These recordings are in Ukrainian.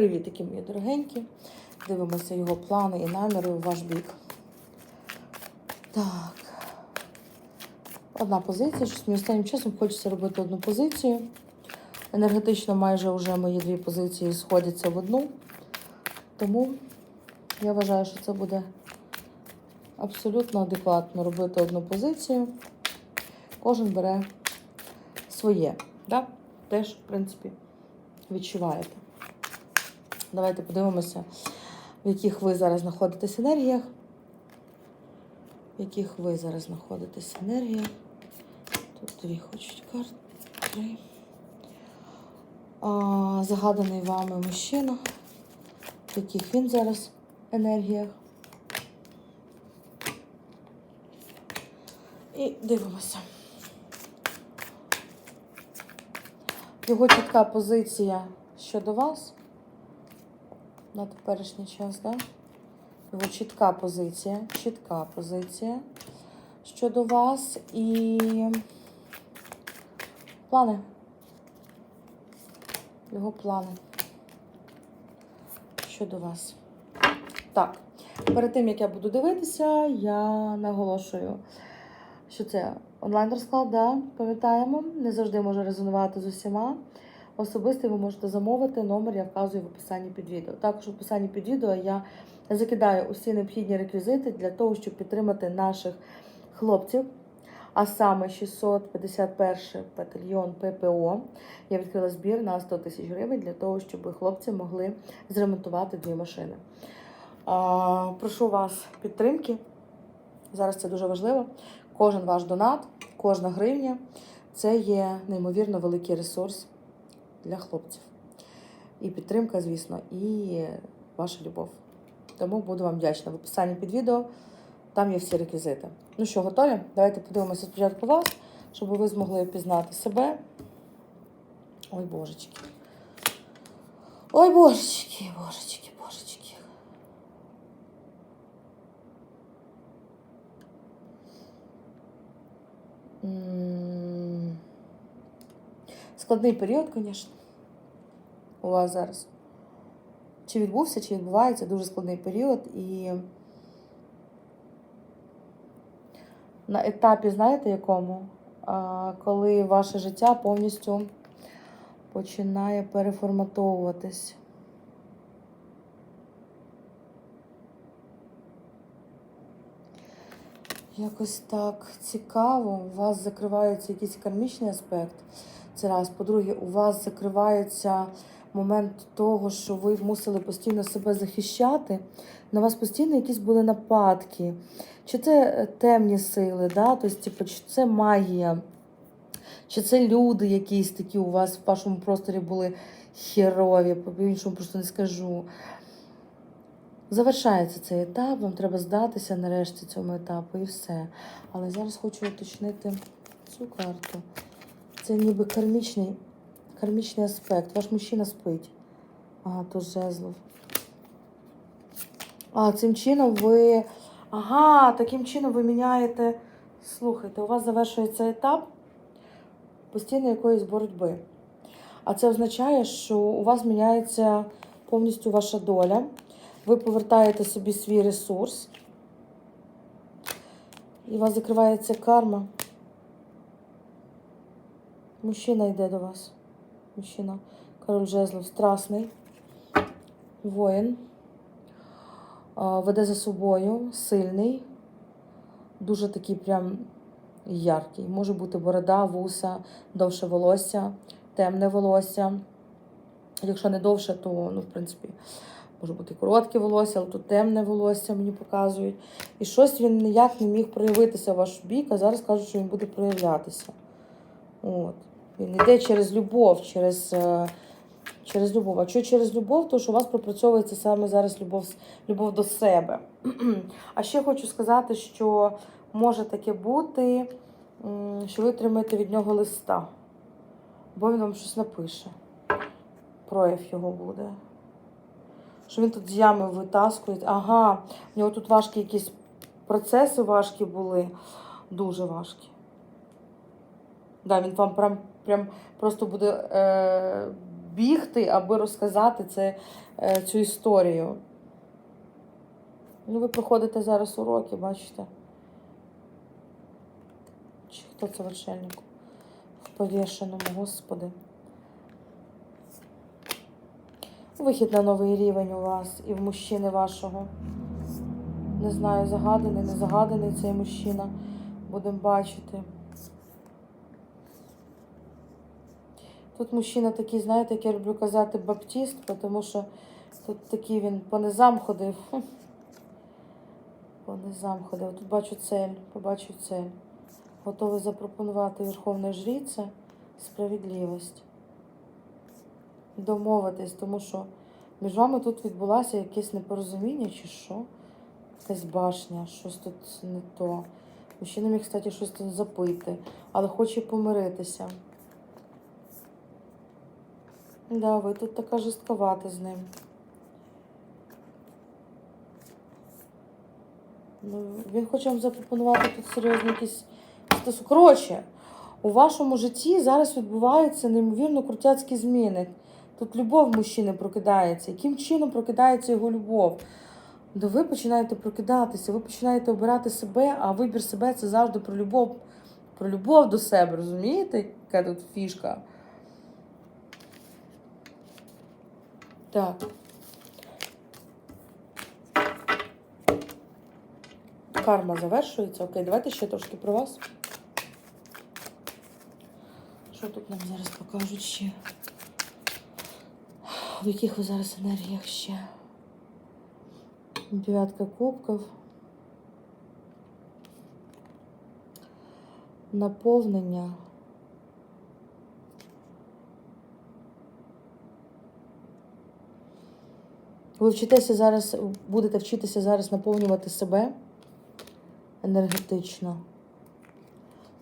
Привітики, мої дорогенькі. Дивимося його плани і наміри у ваш бік. Так. Одна позиція. Щось мені останнім часом хочеться робити одну позицію. Енергетично майже вже мої дві позиції сходяться в одну. Тому я вважаю, що це буде абсолютно адекватно робити одну позицію. Кожен бере своє. Да? Теж, в принципі, відчуваєте. Давайте подивимося, в яких ви зараз знаходитесь енергіях. В яких ви зараз знаходитесь енергіях. Тут дві хочуть карт. Три. А, загаданий вами мужчина. В яких він зараз енергіях. І дивимося. Його чітка позиція щодо вас на теперішній час, да? Його чітка позиція, чітка позиція щодо вас і плани. Його плани щодо вас. Так, перед тим як я буду дивитися, я наголошую, що це онлайн-розклад, да? пам'ятаємо, не завжди може резонувати з усіма. Особистий ви можете замовити, номер я вказую в описанні під відео. Також в описанні під відео я закидаю усі необхідні реквізити для того, щоб підтримати наших хлопців. А саме 651 батальйон ППО. Я відкрила збір на 100 тисяч гривень для того, щоб хлопці могли зремонтувати дві машини. А, прошу вас підтримки. Зараз це дуже важливо. Кожен ваш донат, кожна гривня це є неймовірно великий ресурс для хлопців. І підтримка, звісно, і ваша любов. Тому буду вам вдячна. В описанні під відео там є всі реквізити. Ну що, готові? Давайте подивимося спочатку вас, щоб ви змогли пізнати себе. Ой, божечки. Ой, божечки, божечки, божечки. М. Складний період, звісно, у вас зараз. Чи відбувся, чи відбувається дуже складний період. І на етапі, знаєте, якому? Коли ваше життя повністю починає переформатовуватись. Якось так цікаво. У вас закривається якийсь кармічний аспект. Це раз. По-друге, у вас закривається момент того, що ви мусили постійно себе захищати. На вас постійно якісь були нападки. Чи це е, темні сили, да? тобто, типу, чи це магія, чи це люди якісь такі у вас в вашому просторі були херові, по-іншому просто не скажу. Завершається цей етап, вам треба здатися нарешті цьому етапу і все. Але зараз хочу уточнити цю карту. Це ніби кармічний, кармічний аспект. Ваш мужчина спить. Ага, то жезлов. А, цим чином ви. Ага, таким чином ви міняєте. Слухайте, у вас завершується етап постійно якоїсь боротьби. А це означає, що у вас міняється повністю ваша доля. Ви повертаєте собі свій ресурс. І у вас закривається карма. Мужчина йде до вас. Мужчина. Король жезлов страсний. Воїн. Веде за собою, сильний, дуже такий прям яркий. Може бути борода, вуса, довше волосся, темне волосся. Якщо не довше, то, ну, в принципі, може бути коротке волосся, але тут темне волосся мені показують. І щось він ніяк не міг проявитися в ваш бік, а зараз кажуть, що він буде проявлятися. От. Він йде через любов, через, е, через любов. А що через любов, то що у вас пропрацьовується саме зараз любов, любов до себе. А ще хочу сказати, що може таке бути, що ви отримаєте від нього листа, бо він вам щось напише. Прояв його буде. Що він тут з ями витаскує. Ага, в нього тут важкі якісь процеси важкі були, дуже важкі. Да, він вам прям, прям просто буде е, бігти, аби розказати це, е, цю історію. Ну, ви проходите зараз уроки, бачите? Чи хто це вершельник? В повішеному, господи. Вихід на новий рівень у вас і в мужчини вашого. Не знаю, загаданий, не загаданий цей мужчина. Будемо бачити. Тут мужчина такий, знаєте, як я люблю казати, баптіст, тому що тут такий він по низам ходив. По низам ходив. Тут бачу цель, побачу цель. Готовий запропонувати Верховної Жріці справедливість. Домовитись, тому що між вами тут відбулося якесь непорозуміння чи що? Якась башня, щось тут не то. Мужчина міг, кстати, щось тут запити, але хоче помиритися. Да, ви тут така жорстковата з ним. Ну, він хоче вам запропонувати тут серйозні якісь. Коротше, у вашому житті зараз відбуваються неймовірно крутяцькі зміни. Тут любов мужчини прокидається. Яким чином прокидається його любов? Да ви починаєте прокидатися, ви починаєте обирати себе, а вибір себе це завжди про любов, про любов до себе, розумієте, яка тут фішка? Так. Карма завершується. Окей, давайте ще трошки про вас. Що тут нам зараз покажуть ще? В яких ви зараз енергіях ще? Дев'ятка кубків. Наповнення. Ви вчитеся зараз, будете вчитися зараз наповнювати себе енергетично.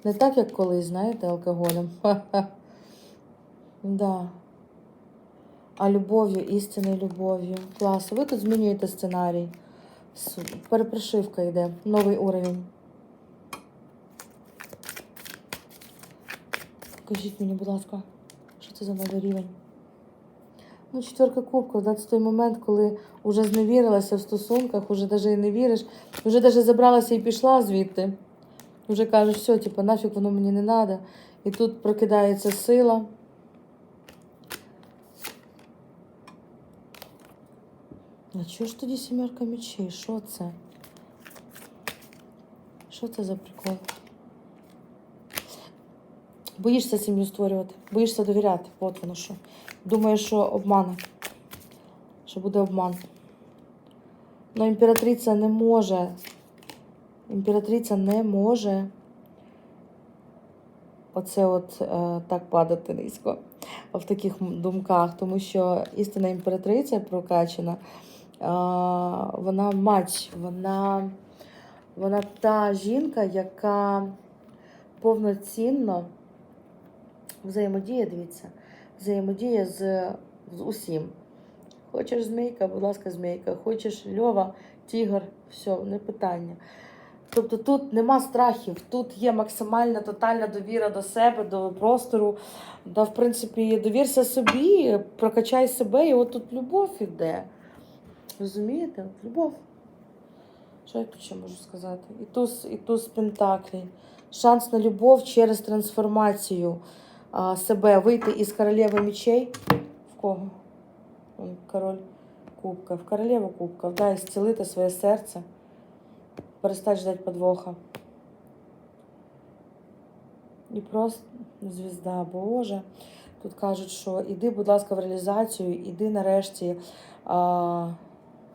Не так, як колись, знаєте, алкоголем. Да. А любов'ю, істинною любов'ю. Клас. Ви тут змінюєте сценарій. Перепрошивка йде. Новий уровень. Покажіть мені, будь ласка, що це за новий рівень? Ну, четверка кубків, да, це той момент, коли вже зневірилася в стосунках, уже навіть і не віриш, вже навіть забралася і пішла звідти. Вже кажеш, все, типу, нафіг воно мені не треба. І тут прокидається сила. А чого ж тоді сімерка мечей? Що це? Що це за прикол? Боїшся сім'ю створювати, боїшся довіряти. От воно що. Думаєш, що обмане. Що буде обман. Но імператриця не може. Імператриця не може оце от е, так падати низько в таких думках, тому що істинна імператриця прокачана, е, вона мать, вона, вона та жінка, яка повноцінно взаємодіє, дивіться, взаємодіє з, з усім. Хочеш змійка, будь ласка, змійка. Хочеш льова, тігр, все, не питання. Тобто тут нема страхів, тут є максимальна тотальна довіра до себе, до простору. Да, в принципі, довірся собі, прокачай себе, і от тут любов іде. Розумієте? Любов. Що я тут ще можу сказати? І туз, і туз Пентаклі. Шанс на любов через трансформацію себе вийти із королеви мечей. В кого? Король кубка. В королеву кубка. Да, зцілити своє серце. Перестать ждать подвоха. І просто звізда Боже. Тут кажуть, що іди, будь ласка, в реалізацію, іди нарешті. А,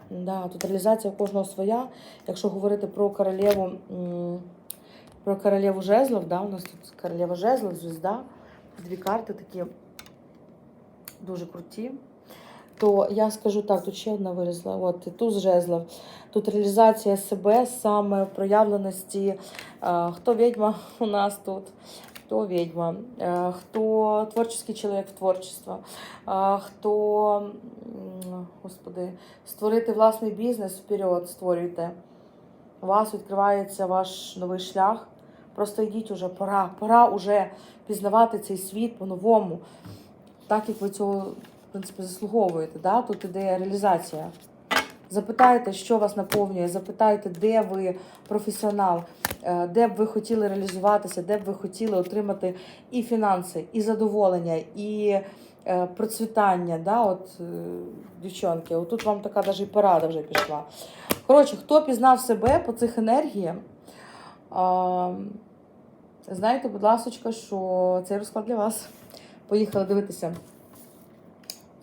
да, тут реалізація кожного своя. Якщо говорити про королеву, про королеву жезлов, да, у нас тут королева жезлов, звізда, дві карти такі дуже круті. То я скажу так, тут ще одна вилізла. От туз жезлов. Тут реалізація себе, саме проявленості. Е, Хто відьма у нас тут? Хто відьма? Е, Хто творчий чоловік в творчество? Е, Хто, господи, створити власний бізнес вперед, створюйте. У вас відкривається ваш новий шлях. Просто йдіть уже, пора, пора уже пізнавати цей світ по-новому. так, як ви цього, в принципі, заслуговуєте. Да? Тут іде реалізація. Запитайте, що вас наповнює, запитайте, де ви професіонал, е, де б ви хотіли реалізуватися, де б ви хотіли отримати і фінанси, і задоволення, і е, процвітання. Да? От, е, дівчонки, отут вам така навіть і порада вже пішла. Коротше, хто пізнав себе по цих енергіях, а, знайте, будь ласка, що цей розклад для вас. Поїхали дивитися.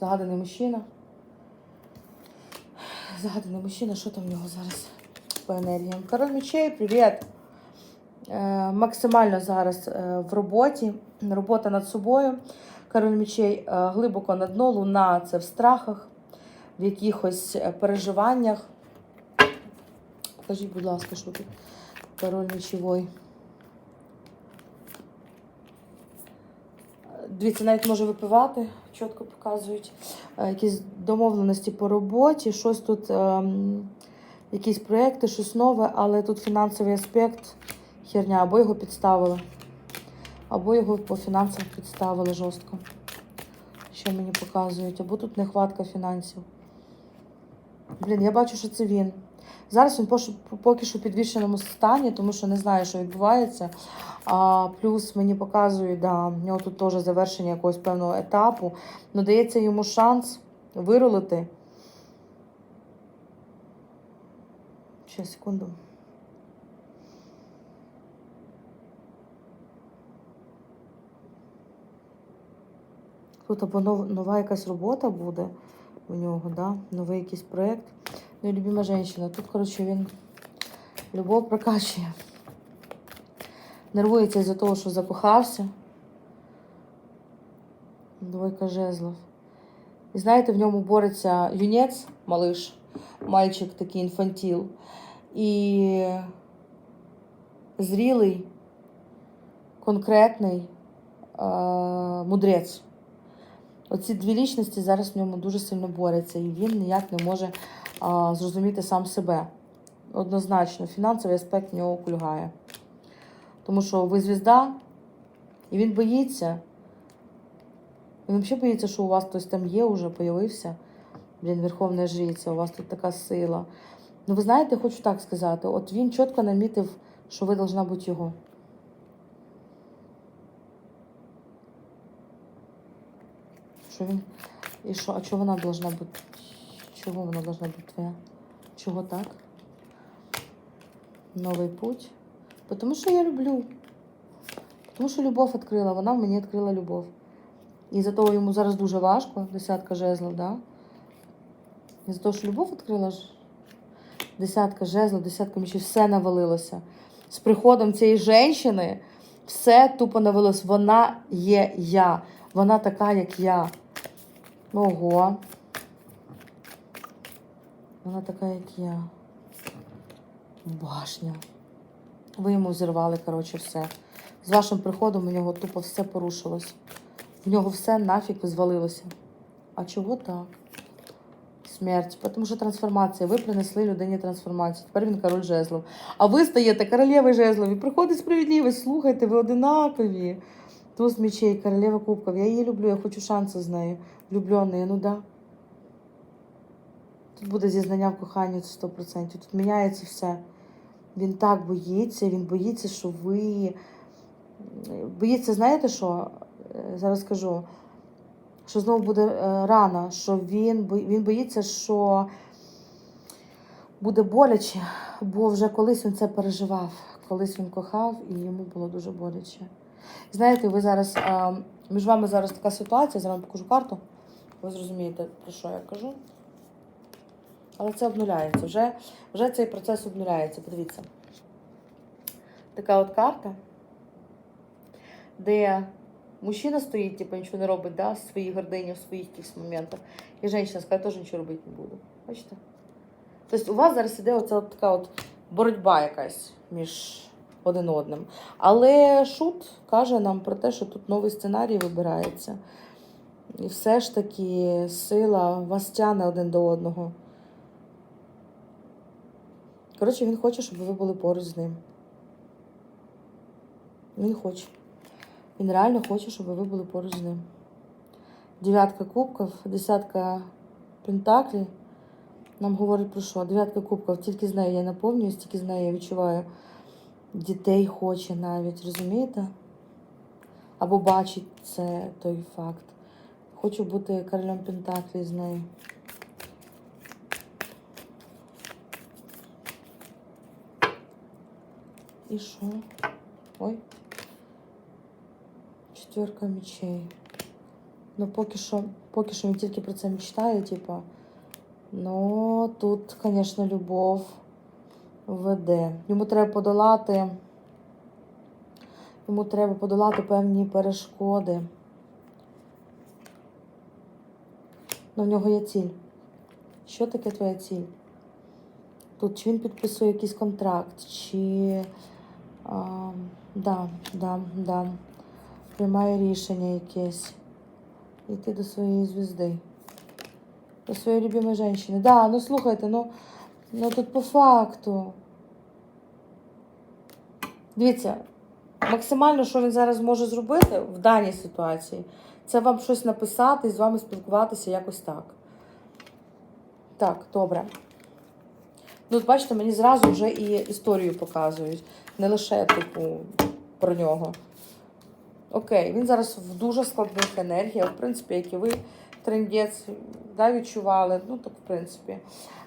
Загаданий мужчина. Загаданий мужчина, що там в нього зараз по енергіям? Король мечей, привіт! Е, максимально зараз е, в роботі, робота над собою. Король мечей е, глибоко на дно, луна це в страхах, в якихось переживаннях. Покажіть, будь ласка, що тут король мечевой. Дивіться, навіть може випивати, чітко показують. Е, Якісь домовленості по роботі, щось тут, ем, якісь проекти, щось нове, але тут фінансовий аспект херня, або його підставили, або його по фінансах підставили жорстко. Що мені показують, або тут нехватка фінансів. Блін, я бачу, що це він. Зараз він поки що в підвішеному стані, тому що не знає, що відбувається. А, плюс мені показують, да, в нього тут теж завершення якогось певного етапу. Ну, дається йому шанс вирулити. Ще секунду. Тут або нова якась робота буде у нього, да? новий якийсь проєкт. Ну і любима жінка. Тут, коротше, він любов прокачує. Нервується з-за того, що закохався. Двойка жезлов. І знаєте, в ньому бореться юнець, малиш, мальчик такий інфантіл. І зрілий, конкретний мудрець. Оці дві лічності зараз в ньому дуже сильно борються, і він ніяк не може зрозуміти сам себе. Однозначно, фінансовий аспект в нього кульгає. Тому що ви звізда, і він боїться. Він взагалі боїться, що у вас хтось там є, вже появився. Блін, Верховна Жриця, у вас тут така сила. Ну, ви знаєте, хочу так сказати: от він чітко намітив, що ви должна бути його. Що він. І що, а чого вона должна бути? Чого вона должна бути твоя? Чого так? Новий путь. Тому що я люблю. Тому що любов відкрила, вона в мені відкрила любов. І за того йому зараз дуже важко, десятка жезлов, да? І за того, що любов відкрила ж. Десятка жезлов, десятка мечів, все навалилося. З приходом цієї жінки все тупо навалилось. Вона є я. Вона така, як я. Ого. Вона така, як я. Башня. Ви йому взірвали, коротше, все. З вашим приходом у нього тупо все порушилось. В нього все нафіг звалилося. А чого так? Смерть. Тому що трансформація. Ви принесли людині трансформацію. Тепер він король жезлов. А ви стаєте королевою жезлов. І приходить справедливість. Слухайте, ви одинакові. Туз мечей, королева кубків. Я її люблю, я хочу шансу з нею. Влюблений, ну да. Тут буде зізнання в коханні 100%. Тут міняється все. Він так боїться, він боїться, що ви. Боїться, знаєте що? Е, Зараз скажу, що знову буде е, рана, що він, він боїться, що буде боляче, бо вже колись він це переживав, колись він кохав і йому було дуже боляче. Знаєте, ви зараз е, між вами зараз така ситуація, зараз вам покажу карту. Ви зрозумієте, про що я кажу. Але це обнуляється. Вже, вже цей процес обнуляється. Подивіться. Така от карта, де мужчина стоїть, типу, нічого не робить, да, в своїй гордині, в своїх якихось моментах. І жінка скаже, теж нічого робити не буду. Бачите? Тобто у вас зараз іде оця от така от боротьба якась між один одним. Але шут каже нам про те, що тут новий сценарій вибирається. І все ж таки сила вас тягне один до одного. Коротше, він хоче, щоб ви були поруч з ним. Він хоче. Він реально хоче, щоб ви були поруч з ним. Дев'ятка кубків, десятка пентаклів. Нам говорить про що? Дев'ятка кубків, тільки з нею я наповнююсь, тільки з нею я відчуваю. Дітей хоче навіть, розумієте? Або бачить це той факт. Хочу бути королем Пентаклі з нею. І що? Ой. Четверка мечей. Ну, поки що, поки що він тільки про це мечтає, типа. Ну, тут, звісно, любов веде. Йому треба подолати. Йому треба подолати певні перешкоди. Ну, в нього є ціль. Що таке твоя ціль? Тут чи він підписує якийсь контракт, чи. А, да, да, да. Приймає рішення якесь. Йти до своєї звізди. До своєї любимої жінки. Да, ну слухайте, ну, ну тут по факту. Дивіться, максимально, що він зараз може зробити в даній ситуації, це вам щось написати і з вами спілкуватися якось так. Так, добре. Ну, бачите, мені зразу вже і історію показують. Не лише, типу, про нього. Окей, він зараз в дуже складних енергіях, в принципі, як і ви, трендець, да, відчували. Ну, так, в принципі.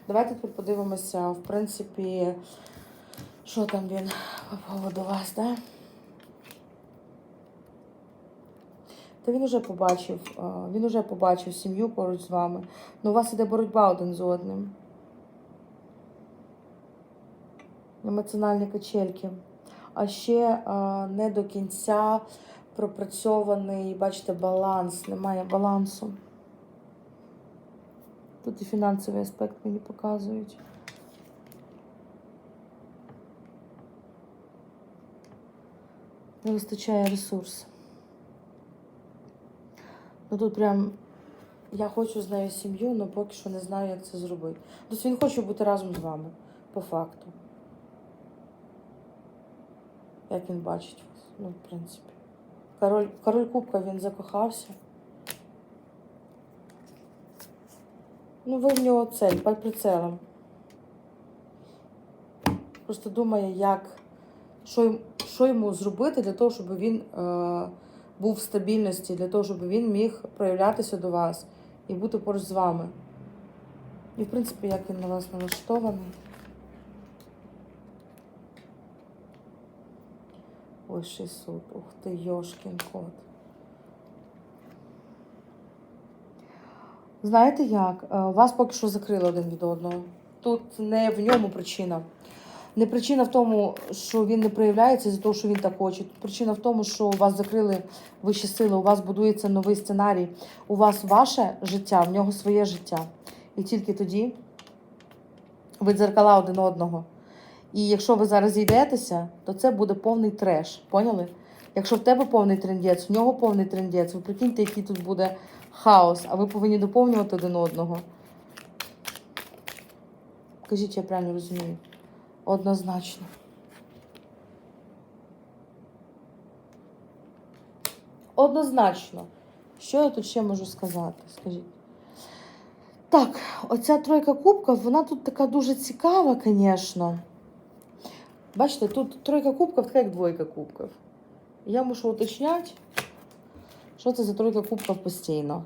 Давайте тут подивимося, в принципі, що там він по поводу вас, да? Та він уже побачив, він уже побачив сім'ю поруч з вами. Ну, у вас іде боротьба один з одним. Емоціональні качельки. А ще не до кінця пропрацьований, бачите, баланс, немає балансу. Тут і фінансовий аспект мені показують. Не вистачає ресурс. Ну тут прям я хочу з нею сім'ю, але поки що не знаю, як це зробити. Тобто він хоче бути разом з вами, по факту. Як він бачить вас, ну, в принципі. Король, король Кубка він закохався. Ну, ви в нього цель, під прицелом. Просто думає, як, що, що йому зробити для того, щоб він е, був в стабільності, для того, щоб він міг проявлятися до вас і бути поруч з вами. І, в принципі, як він на вас налаштований. Вищий суд. Ух ти, Йошкін кот. Знаєте як? Е, Вас поки що закрили один від одного. Тут не в ньому причина. Не причина в тому, що він не проявляється з того, що він так хоче. Тут причина в тому, що у вас закрили вищі сили, у вас будується новий сценарій. У вас ваше життя, в нього своє життя. І тільки тоді ви дзеркала один одного. І якщо ви зараз зійдетеся, то це буде повний треш. Поняли? Якщо в тебе повний трендець, в нього повний трендець, ви прикиньте, який тут буде хаос, а ви повинні доповнювати один одного. Кажіть, я правильно розумію. Однозначно. Однозначно. Що я тут ще можу сказати? Скажіть. Так, оця тройка кубків, вона тут така дуже цікава, звісно. Бачите, тут тройка кубків, така як двойка кубків. Я мушу уточняти, що це за тройка кубків постійно.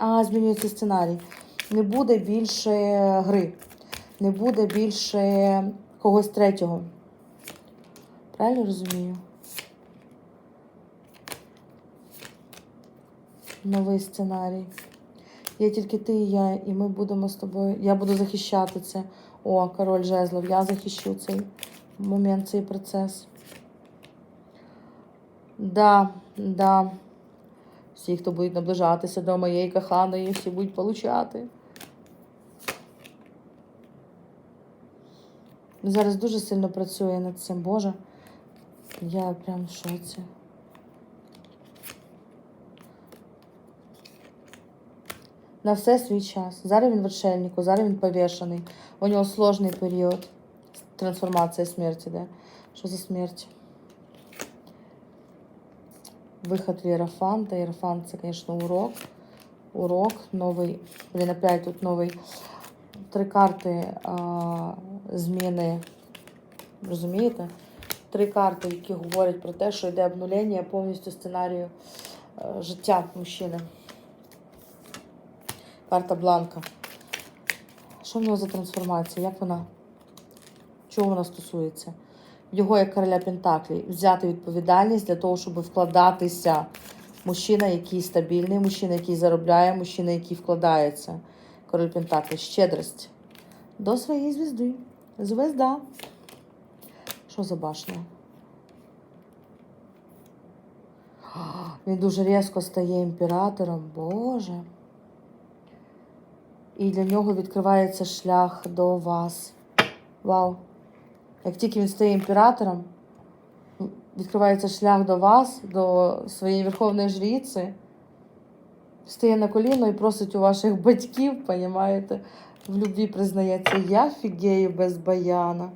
А, змінюється сценарій. Не буде більше гри, не буде більше когось третього. Правильно розумію? Новий сценарій. Є тільки ти і я, і ми будемо з тобою. Я буду захищати це. О, король жезлов, я захищу цей момент, цей процес. Да, да. Всі, хто будуть наближатися до моєї коханої, всі будуть получати. Зараз дуже сильно працює над цим, Боже. Я прям в шоці. На все свій час. Зараз він в отшельнику, зараз він повішаний. У нього сложний період. Трансформація смерті, де? Що за смерть? Виход в Єрофанта. Єрофант це, звісно, урок. урок, новий, блін, опять тут новий. Три карти а, зміни. Розумієте? Три карти, які говорять про те, що йде обнулення повністю сценарію е, життя мужчини. Карта Бланка. Що в нього за трансформація? Як вона? Чого вона стосується? Його як короля Пентаклі взяти відповідальність для того, щоб вкладатися. Мужчина, який стабільний, мужчина, який заробляє, мужчина, який вкладається. Король Пентаклі, щедрость. До своєї звізди. Звезда. Що за башня? Він дуже різко стає імператором. Боже. І для нього відкривається шлях до вас. Вау. Як тільки він стає імператором, відкривається шлях до вас, до своєї верховної жриці, стає на коліно і просить у ваших батьків, понімаєте, в любві признається, я фігею без баяна.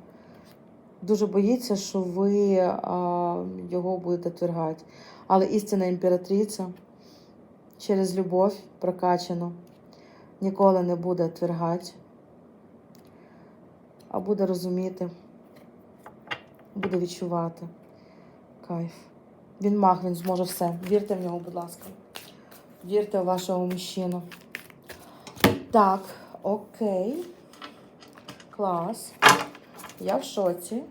Дуже боїться, що ви а, його будете твергати. Але істинна імператриця через любов прокачану ніколи не буде твергати, а буде розуміти, буде відчувати кайф. Він маг, він зможе все. Вірте в нього, будь ласка. Вірте в вашого мужчину. Так, окей. Клас. Я в шоці.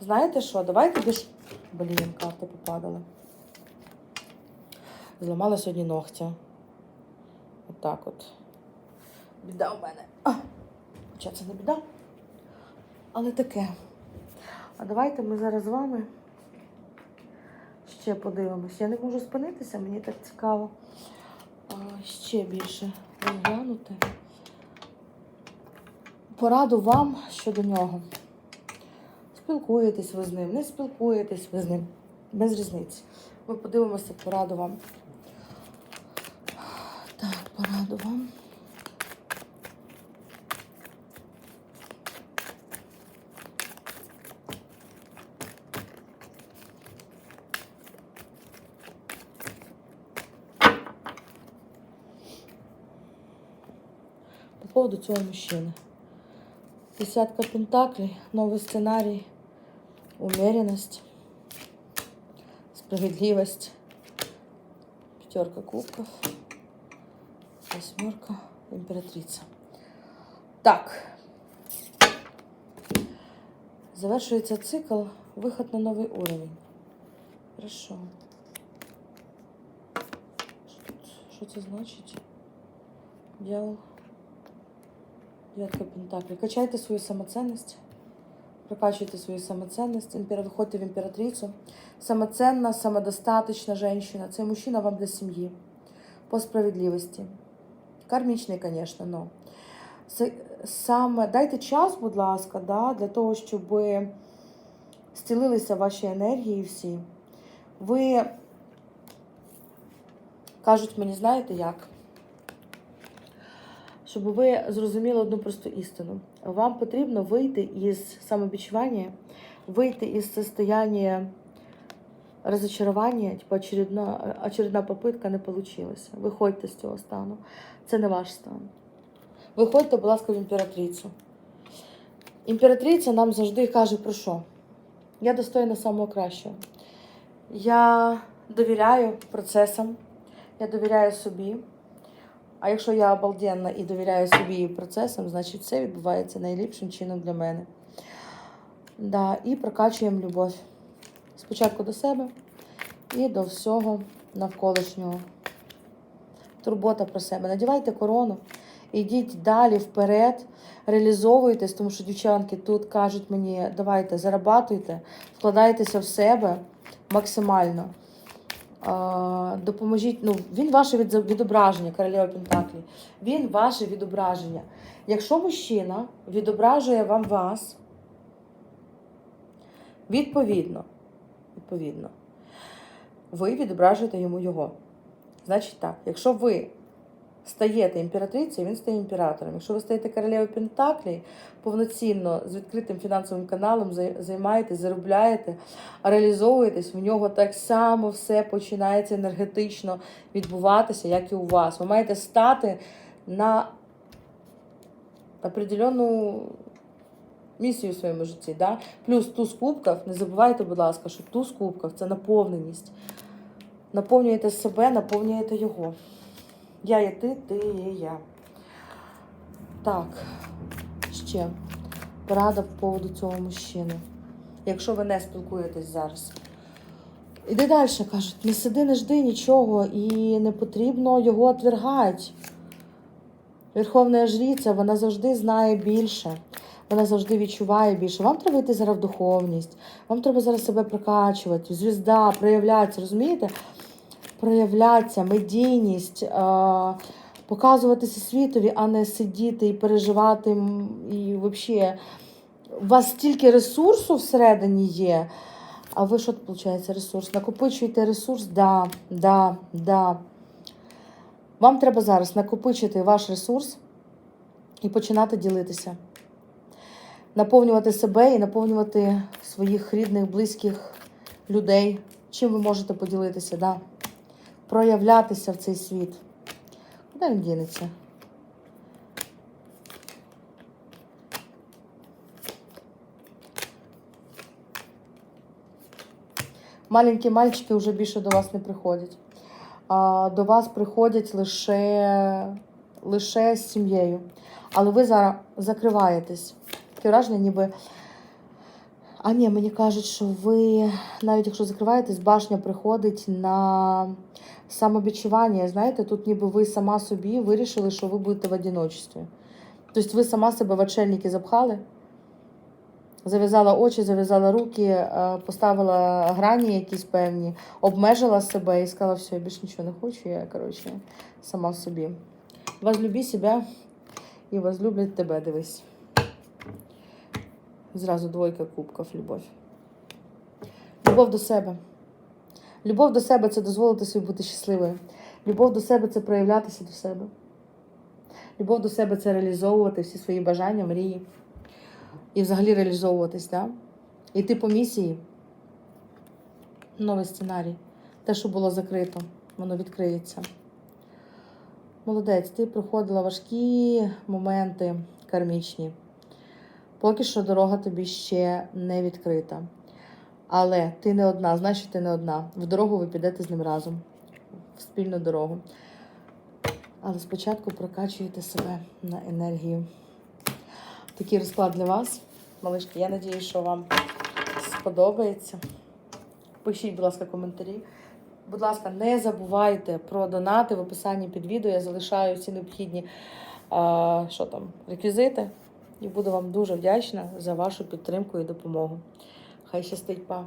Знаєте що? Давайте більш... Блін, карти попадали. Зламала сьогодні ногтя. Отак от. Біда у мене. А, хоча це не біда. Але таке. А давайте ми зараз з вами ще подивимось. Я не можу спинитися, мені так цікаво. Ще більше розглянути. Пораду вам щодо нього. Спілкуєтесь ви з ним, не спілкуєтесь ви з ним. Без різниці. Ми подивимося пораду вам. Так, пораду вам. поводу цього мужчини. Десятка пентаклей, новий сценарій, умеренность, справедливость, пятерка кубков, восьмерка, імператриця. Так. Завершується цикл, виход на новий уровень. Хорошо. Що тут? Що це значить? Дьявол. Дев'ятка Пентаклей. Качайте свою самоценность. Прокачивайте свою самоценность. Импер... В императрицу. Самоценна, самодостаточна женщина. Це мужчина вам для сім'ї. По справедливості. Кармічний, звісно, но. Саме дайте час, будь ласка, да, для того, щоб зцілилися ваші енергії всі. Ви кажуть мені, знаєте як? Щоб ви зрозуміли одну просту істину. Вам потрібно вийти із самобічування, вийти із состояння розочарування, типу очередна, очередна попитка не вийшла. Виходьте з цього стану. Це не ваш стан. Виходьте, будь ласка, в імператрицю. Імператриця нам завжди каже про що? Я достойна самого кращого. Я довіряю процесам, я довіряю собі. А якщо я обалденна і довіряю собі процесам, значить все відбувається найліпшим чином для мене. Да, І прокачуємо любов. Спочатку до себе і до всього навколишнього. Турбота про себе. Надівайте корону, ідіть далі вперед, реалізовуйтесь, тому що дівчанки тут кажуть мені, давайте, зарабатуйте, вкладайтеся в себе максимально. Допоможіть, ну, він ваше відображення, королева Пентаклі. Він ваше відображення. Якщо мужчина відображує вам вас, відповідно, відповідно, ви відображуєте йому його. Значить так, якщо ви стаєте імператрицею, він стає імператором. Якщо ви стаєте королевою Пентаклей, повноцінно з відкритим фінансовим каналом займаєтесь, заробляєте, реалізовуєтесь, в нього так само все починається енергетично відбуватися, як і у вас. Ви маєте стати на определенну місію в своєму житті. Да? Плюс туз кубків, не забувайте, будь ласка, що туз кубків це наповненість. Наповнюєте себе, наповнюєте його. Я є ти, ти є я. Так, ще порада по поводу цього мужчини. Якщо ви не спілкуєтесь зараз. Іди далі, кажуть, не сиди, не жди нічого, і не потрібно його отвергати. Верховна жриця, вона завжди знає більше, вона завжди відчуває більше. Вам треба йти зараз в духовність, вам треба зараз себе прокачувати, звізда, проявлятися, розумієте? Проявлятися, медійність, е, показуватися світові, а не сидіти і переживати. І взагалі, у вас стільки ресурсу всередині є. А ви що виходить, ресурс? Накопичуєте ресурс? Да, да, да. Вам треба зараз накопичити ваш ресурс і починати ділитися. Наповнювати себе і наповнювати своїх рідних, близьких людей. Чим ви можете поділитися, да? Проявлятися в цей світ. Куди він дінеться? Маленькі мальчики вже більше до вас не приходять. А, до вас приходять лише, лише з сім'єю. Але ви зараз закриваєтесь. Таке враження, ніби. А ні, мені кажуть, що ви, навіть якщо закриваєтесь, башня приходить на самовідчування. Знаєте, тут ніби ви сама собі вирішили, що ви будете в одиночестві. Тобто ви сама себе в отшельники запхали, зав'язала очі, зав'язала руки, е, поставила грані якісь певні, обмежила себе і сказала, все, я більше нічого не хочу, я, коротше, сама собі. Возлюби себе і возлюблять тебе, дивись. Зразу двойка кубків, любов. Любов до себе. Любов до себе це дозволити собі бути щасливою. Любов до себе це проявлятися до себе. Любов до себе це реалізовувати всі свої бажання, мрії. І взагалі реалізовуватись, да? Іти по місії. Новий сценарій. Те, що було закрито, воно відкриється. Молодець, ти проходила важкі моменти кармічні. Поки що дорога тобі ще не відкрита. Але ти не одна, значить ти не одна. В дорогу ви підете з ним разом, в спільну дорогу. Але спочатку прокачуєте себе на енергію. Такий розклад для вас, малишки. Я надію, що вам сподобається. Пишіть, будь ласка, коментарі. Будь ласка, не забувайте про донати в описанні під відео. Я залишаю всі необхідні а, що там, реквізити. І буду вам дуже вдячна за вашу підтримку і допомогу. Хай щастить, па!